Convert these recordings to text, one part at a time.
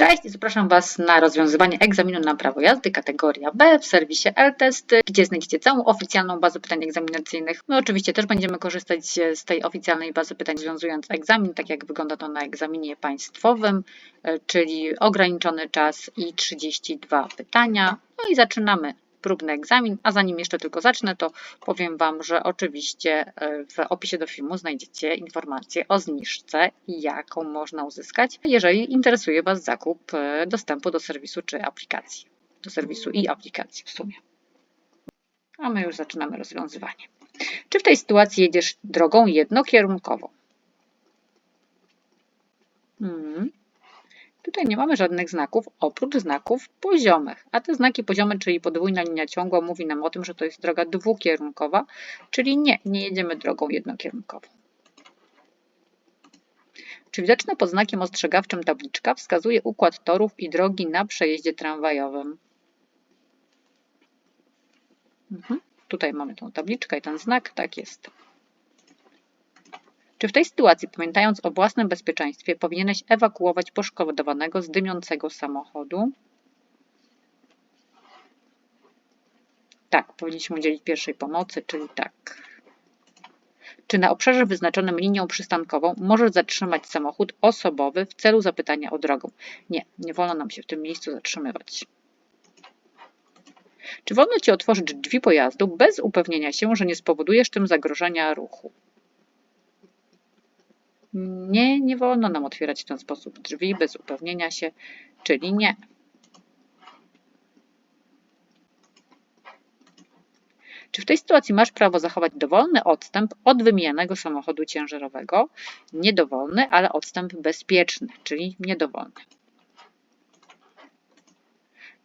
Cześć, zapraszam Was na rozwiązywanie egzaminu na prawo jazdy kategoria B w serwisie L-Test, gdzie znajdziecie całą oficjalną bazę pytań egzaminacyjnych. My oczywiście też będziemy korzystać z tej oficjalnej bazy pytań rozwiązując egzamin, tak jak wygląda to na egzaminie państwowym, e, czyli ograniczony czas i 32 pytania. No i zaczynamy próbny egzamin, a zanim jeszcze tylko zacznę, to powiem Wam, że oczywiście e, w opisie do filmu znajdziecie informacje o zniżce jaką można uzyskać, jeżeli interesuje Was zakup e, dostępu do serwisu czy aplikacji. Do serwisu i aplikacji w sumie. A my już zaczynamy rozwiązywanie. Czy w tej sytuacji jedziesz drogą jednokierunkową? Tutaj nie mamy żadnych znaków oprócz znaków poziomych, a te znaki poziome, czyli podwójna linia ciągła, mówi nam o tym, że to jest droga dwukierunkowa, czyli nie, nie jedziemy drogą jednokierunkową. Czy widoczna pod znakiem ostrzegawczym tabliczka wskazuje układ torów i drogi na przejeździe tramwajowym? Mhm. Tutaj mamy tą tabliczkę i ten znak, tak jest. Czy w tej sytuacji, pamiętając o własnym bezpieczeństwie, powinieneś ewakuować poszkodowanego z dymiącego samochodu? Tak, powinniśmy udzielić pierwszej pomocy, czyli tak. Czy na obszarze wyznaczonym linią przystankową możesz zatrzymać samochód osobowy w celu zapytania o drogę? Nie, nie wolno nam się w tym miejscu zatrzymywać. Czy wolno Ci otworzyć drzwi pojazdu bez upewnienia się, że nie spowodujesz tym zagrożenia ruchu? Nie, nie wolno nam otwierać w ten sposób drzwi bez upewnienia się, czyli nie. Czy w tej sytuacji masz prawo zachować dowolny odstęp od wymienianego samochodu ciężarowego? Niedowolny, ale odstęp bezpieczny, czyli niedowolny.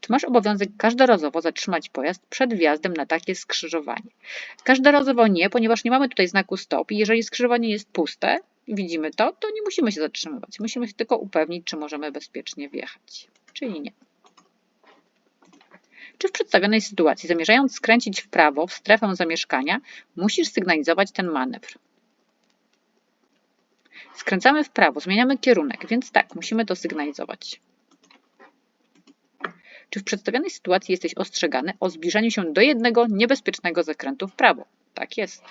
Czy masz obowiązek każdorazowo zatrzymać pojazd przed wjazdem na takie skrzyżowanie? Każdorazowo nie, ponieważ nie mamy tutaj znaku stop i jeżeli skrzyżowanie jest puste, widzimy to, to nie musimy się zatrzymywać. Musimy się tylko upewnić, czy możemy bezpiecznie wjechać, czyli nie. Czy w przedstawionej sytuacji, zamierzając skręcić w prawo w strefę zamieszkania, musisz sygnalizować ten manewr? Skręcamy w prawo, zmieniamy kierunek, więc tak, musimy to sygnalizować. Czy w przedstawionej sytuacji jesteś ostrzegany o zbliżaniu się do jednego niebezpiecznego zakrętu w prawo? Tak jest.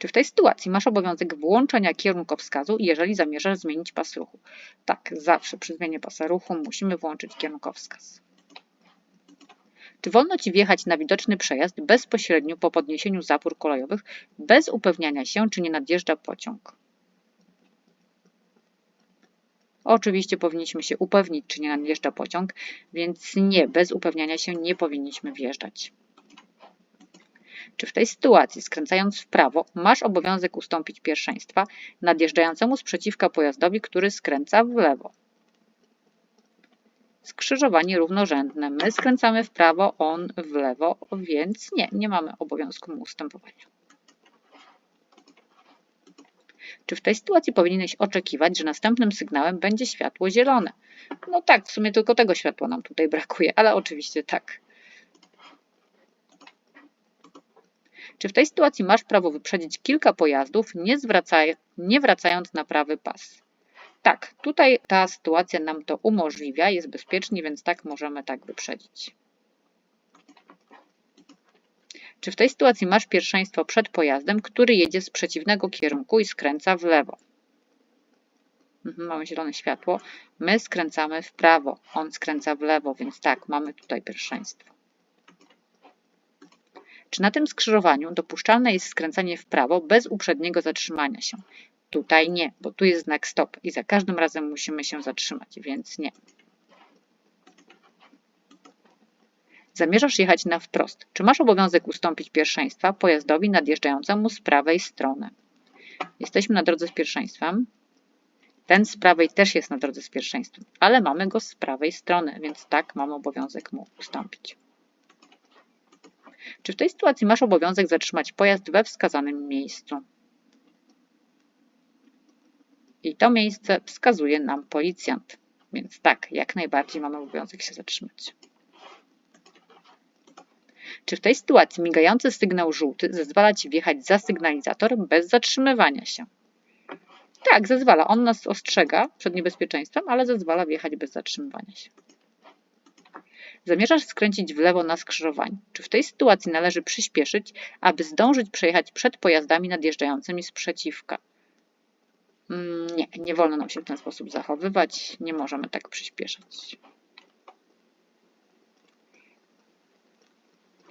Czy w tej sytuacji masz obowiązek włączenia kierunkowskazu, jeżeli zamierzasz zmienić pas ruchu? Tak, zawsze przy zmianie pasa ruchu musimy włączyć kierunkowskaz. Czy wolno Ci wjechać na widoczny przejazd bezpośrednio po podniesieniu zapór kolejowych, bez upewniania się, czy nie nadjeżdża pociąg? Oczywiście powinniśmy się upewnić, czy nie nadjeżdża pociąg, więc nie, bez upewniania się nie powinniśmy wjeżdżać. Czy w tej sytuacji, skręcając w prawo, masz obowiązek ustąpić pierwszeństwa nadjeżdżającemu sprzeciwka pojazdowi, który skręca w lewo? Skrzyżowanie równorzędne. My skręcamy w prawo, on w lewo, więc nie, nie mamy obowiązku mu ustępowania. Czy w tej sytuacji powinieneś oczekiwać, że następnym sygnałem będzie światło zielone? No tak, w sumie tylko tego światła nam tutaj brakuje, ale oczywiście tak. Czy w tej sytuacji masz prawo wyprzedzić kilka pojazdów, nie, zwracaj, nie wracając na prawy pas? Tak, tutaj ta sytuacja nam to umożliwia, jest bezpiecznie, więc tak możemy tak wyprzedzić. Czy w tej sytuacji masz pierwszeństwo przed pojazdem, który jedzie z przeciwnego kierunku i skręca w lewo? Mhm, mamy zielone światło. My skręcamy w prawo, on skręca w lewo, więc tak, mamy tutaj pierwszeństwo. Czy na tym skrzyżowaniu dopuszczalne jest skręcanie w prawo bez uprzedniego zatrzymania się? Tutaj nie, bo tu jest znak stop i za każdym razem musimy się zatrzymać, więc nie. Zamierzasz jechać na wprost. Czy masz obowiązek ustąpić pierwszeństwa pojazdowi nadjeżdżającemu z prawej strony? Jesteśmy na drodze z pierwszeństwem. Ten z prawej też jest na drodze z pierwszeństwem, ale mamy go z prawej strony, więc tak, mamy obowiązek mu ustąpić. Czy w tej sytuacji masz obowiązek zatrzymać pojazd we wskazanym miejscu? I to miejsce wskazuje nam policjant. Więc tak, jak najbardziej mamy obowiązek się zatrzymać. Czy w tej sytuacji migający sygnał żółty zezwala Ci wjechać za sygnalizator bez zatrzymywania się? Tak, zezwala. On nas ostrzega przed niebezpieczeństwem, ale zezwala wjechać bez zatrzymywania się. Zamierzasz skręcić w lewo na skrzyżowaniu. Czy w tej sytuacji należy przyspieszyć, aby zdążyć przejechać przed pojazdami nadjeżdżającymi z przeciwka? Mm, Nie, nie wolno nam się w ten sposób zachowywać. Nie możemy tak przyspieszać.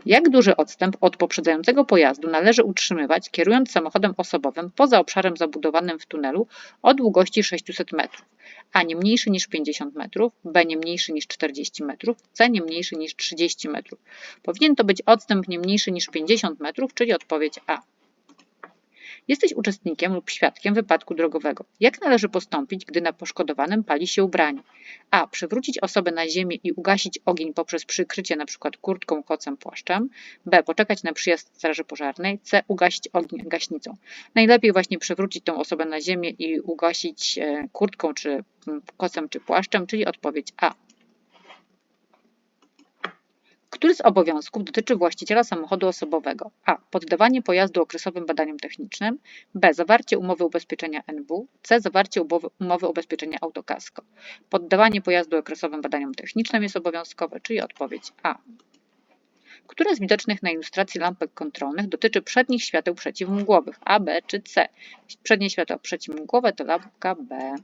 Jak duży odstęp od poprzedzającego pojazdu należy utrzymywać, kierując samochodem osobowym poza obszarem zabudowanym w tunelu o długości 600 metrów? A nie mniejszy niż 50 metrów, B nie mniejszy niż 40 metrów, C nie mniejszy niż 30 metrów. Powinien to być odstęp nie mniejszy niż 50 metrów, czyli odpowiedź A. Jesteś uczestnikiem lub świadkiem wypadku drogowego. Jak należy postąpić, gdy na poszkodowanym pali się ubranie? A. Przywrócić osobę na ziemię i ugasić ogień poprzez przykrycie np. kurtką, kocem, płaszczem. B. Poczekać na przyjazd straży pożarnej. C. Ugasić ogień gaśnicą. Najlepiej właśnie przywrócić tą osobę na ziemię i ugasić e, kurtką, czy mm, kocem, czy płaszczem, czyli odpowiedź A. Który z obowiązków dotyczy właściciela samochodu osobowego? A. Poddawanie pojazdu okresowym badaniom technicznym. B. Zawarcie umowy ubezpieczenia NW. C. Zawarcie umowy, ubezpieczenia autokasko. Poddawanie pojazdu okresowym badaniom technicznym jest obowiązkowe, czyli odpowiedź A. Które z widocznych na ilustracji lampek kontrolnych dotyczy przednich świateł przeciwmgłowych? A, B czy C? Przednie światła przeciwmgłowe to lampka B.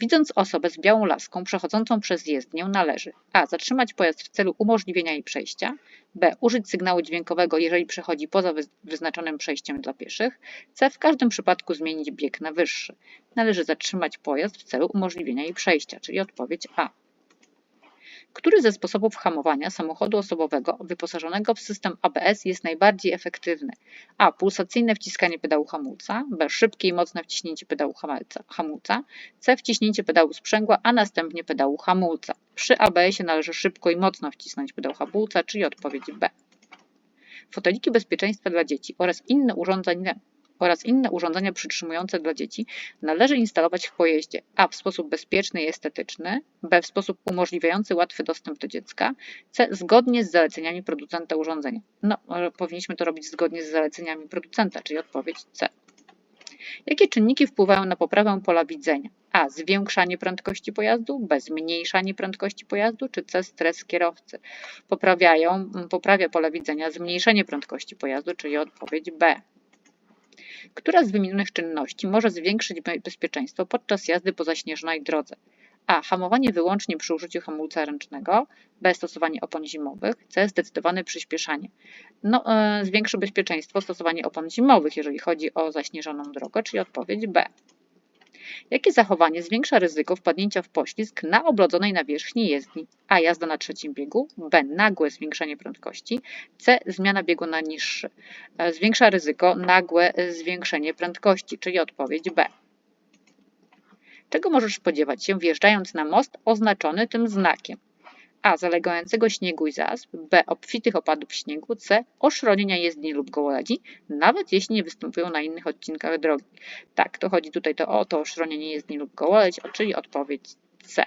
Widząc osobę z białą laską przechodzącą przez jezdnię należy a. zatrzymać pojazd w celu umożliwienia jej przejścia, b. użyć sygnału dźwiękowego, jeżeli przechodzi poza wyznaczonym przejściem dla pieszych, c. w każdym przypadku zmienić bieg na wyższy. Należy zatrzymać pojazd w celu umożliwienia jej przejścia, czyli odpowiedź a. Który ze sposobów hamowania samochodu osobowego wyposażonego w system ABS jest najbardziej efektywny? A. Pulsacyjne wciskanie pedału hamulca. B. Szybkie i mocne wciśnięcie pedału hamulca. C. Wciśnięcie pedału sprzęgła, a następnie pedału hamulca. Przy ABS-ie należy szybko i mocno wcisnąć pedał hamulca, czyli odpowiedź B. Foteliki bezpieczeństwa dla dzieci oraz inne urządzenia oraz inne urządzenia przytrzymujące dla dzieci należy instalować w pojeździe a. w sposób bezpieczny i estetyczny, b. w sposób umożliwiający łatwy dostęp do dziecka, c. zgodnie z zaleceniami producenta urządzenia. No, powinniśmy to robić zgodnie z zaleceniami producenta, czyli odpowiedź C. Jakie czynniki wpływają na poprawę pola widzenia? A. Zwiększanie prędkości pojazdu, B. Zmniejszanie prędkości pojazdu, czy C. Stres kierowcy. Poprawiają, poprawia pole widzenia zmniejszenie prędkości pojazdu, czyli odpowiedź B. Która z wymienionych czynności może zwiększyć bezpieczeństwo podczas jazdy po zaśnieżonej drodze? A. Hamowanie wyłącznie przy użyciu hamulca ręcznego, B. Stosowanie opon zimowych, C. Zdecydowane przyspieszanie. No, e, zwiększy bezpieczeństwo stosowanie opon zimowych, jeżeli chodzi o zaśnieżoną drogę, czyli odpowiedź B. Jakie zachowanie zwiększa ryzyko wpadnięcia w poślizg na oblodzonej nawierzchni jezdni? A. Jazda na trzecim biegu. B. Nagłe zwiększenie prędkości. C. Zmiana biegu na niższy. E, zwiększa ryzyko nagłe zwiększenie prędkości, czyli odpowiedź B. Czego możesz spodziewać się wjeżdżając na most oznaczony tym znakiem? A. Zalegającego śniegu i zasp. B. Obfitych opadów śniegu. C. Oszronienia jezdni lub gołodzi, nawet jeśli nie występują na innych odcinkach drogi. Tak, to chodzi tutaj to o to oszronienie jezdni lub gołodź, czyli odpowiedź C.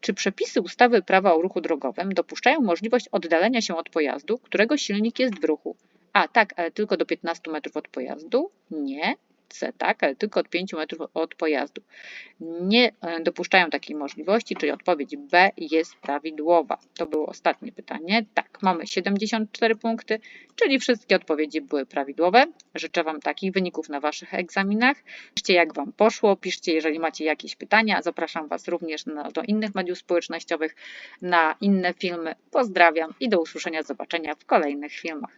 Czy przepisy ustawy prawa o ruchu drogowym dopuszczają możliwość oddalenia się od pojazdu, którego silnik jest w ruchu? A. Tak, ale tylko do 15 metrów od pojazdu? Nie tak, ale tylko od 5 metrów od pojazdu. Nie e, dopuszczają takiej możliwości, czyli odpowiedź B jest prawidłowa. To było ostatnie pytanie. Tak, mamy 74 punkty, czyli wszystkie odpowiedzi były prawidłowe. Życzę Wam takich wyników na Waszych egzaminach. Piszcie jak Wam poszło, piszcie jeżeli macie jakieś pytania. Zapraszam Was również na, do innych mediów społecznościowych, na inne filmy. Pozdrawiam i do usłyszenia, zobaczenia w kolejnych filmach.